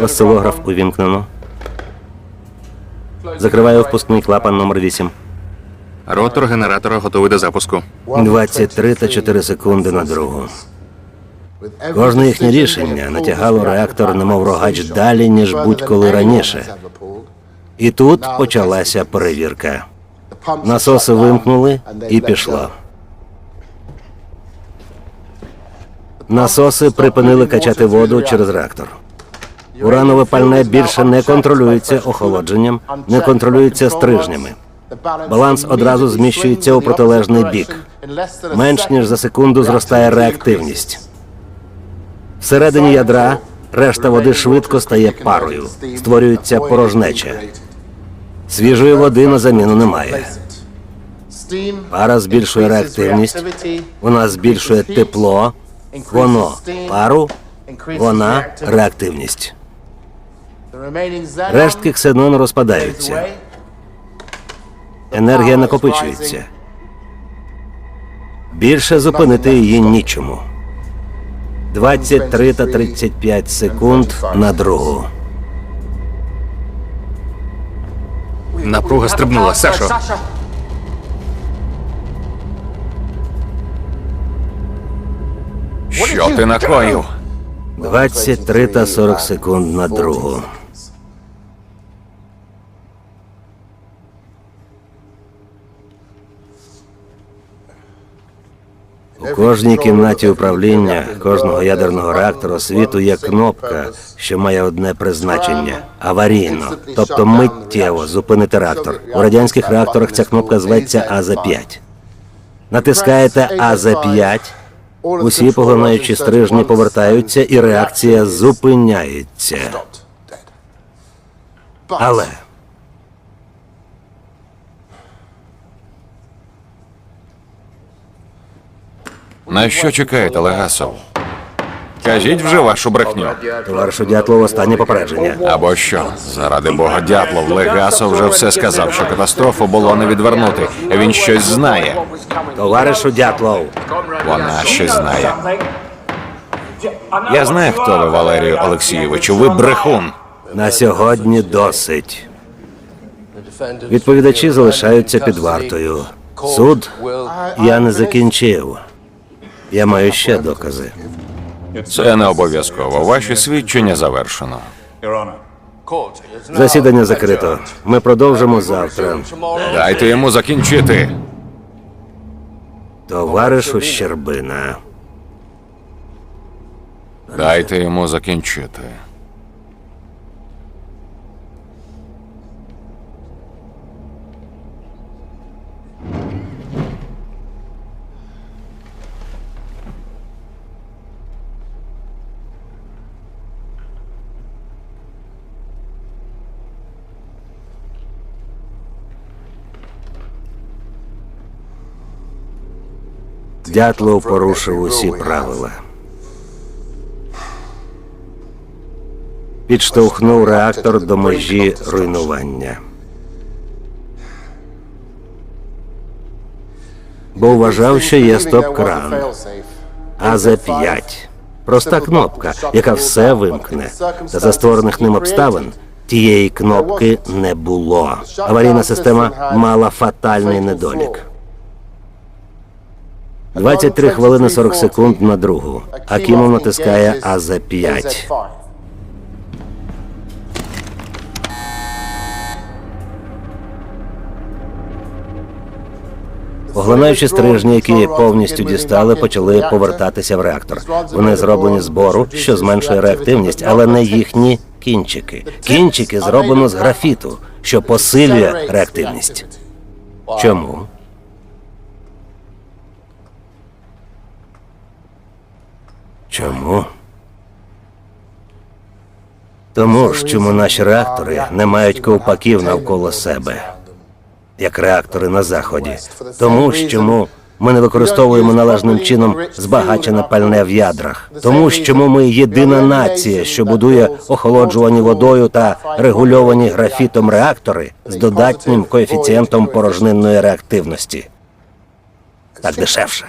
Осцилограф увімкнено. Закриваю впускний клапан номер 8. Ротор генератора готовий до запуску. 23 та 4 секунди на другу. Кожне їхнє рішення натягало реактор, немов рогач далі, ніж будь-коли раніше. І тут почалася перевірка. Насоси вимкнули і пішло. Насоси припинили качати воду через реактор. Уранове пальне більше не контролюється охолодженням, не контролюється стрижнями. Баланс одразу зміщується у протилежний бік. Менш ніж за секунду зростає реактивність. Всередині ядра решта води швидко стає парою, створюється порожнеча. Свіжої води на заміну немає. Пара збільшує реактивність, вона збільшує тепло, воно пару, вона реактивність. Рештки ксенону розпадаються. Енергія накопичується. Більше зупинити її нічому. 23 та 35 секунд на другу. Напруга стрибнула. Сашо, що ти накоїв? 23 та 40 секунд на другу. У кожній кімнаті управління кожного ядерного реактора світу є кнопка, що має одне призначення аварійно, тобто миттєво зупинити реактор. У радянських реакторах ця кнопка зветься АЗ-5. Натискаєте АЗ-5, усі поглинаючі стрижні повертаються, і реакція зупиняється. Але На що чекаєте, Легасов? Кажіть вже вашу брехню. товаришу Дятлов, останнє попередження. Або що? Заради Бога, Дятлов, Легасов вже все сказав, що катастрофу було не відвернути. Він щось знає. Товаришу Дятлов, Вона щось знає. Я знаю, хто ви, Валерію Олексійовичу. Ви брехун. на сьогодні досить. Відповідачі залишаються під вартою. Суд я не закінчив. Я маю ще докази. Це не обов'язково. Ваші свідчення завершено. Засідання закрито. Ми продовжимо завтра. Дайте йому закінчити. Товаришу Щербина. Дайте йому закінчити. Дятлов порушив усі правила. Підштовхнув реактор до межі руйнування. Бо вважав, що є стоп-кран. АЗ-5. Проста кнопка, яка все вимкне. Та за створених ним обставин тієї кнопки не було. Аварійна система мала фатальний недолік. 23 хвилини 40 секунд на другу. Акімов натискає АЗ-5. Поглинаючі стрижні, які повністю дістали, почали повертатися в реактор. Вони зроблені з бору, що зменшує реактивність, але не їхні кінчики. Кінчики зроблено з графіту, що посилює реактивність. Чому? Чому? Тому чому наші реактори не мають ковпаків навколо себе, як реактори на заході. Тому чому ми не використовуємо належним чином збагачене пальне в ядрах. Тому чому ми єдина нація, що будує охолоджувані водою та регульовані графітом реактори з додатнім коефіцієнтом порожнинної реактивності. Так дешевше.